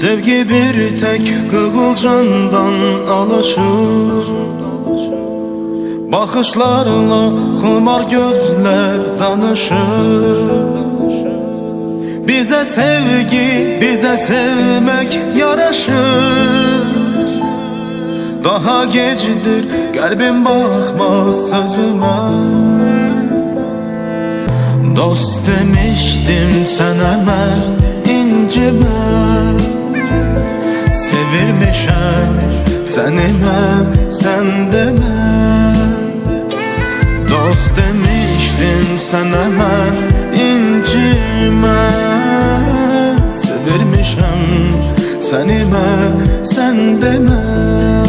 Sevgi bir tek kığılcandan alışır. Bakışlarla xumar gözler danışır. Bize sevgi, bize sevmek yaraşır. Daha gecidir, kalbim bakmaz sözüme. Dost demiştim sana ben Sevirmişem seni ben sen deme Dost demiştim sana ben incime. Sevirmişem seni ben sen deme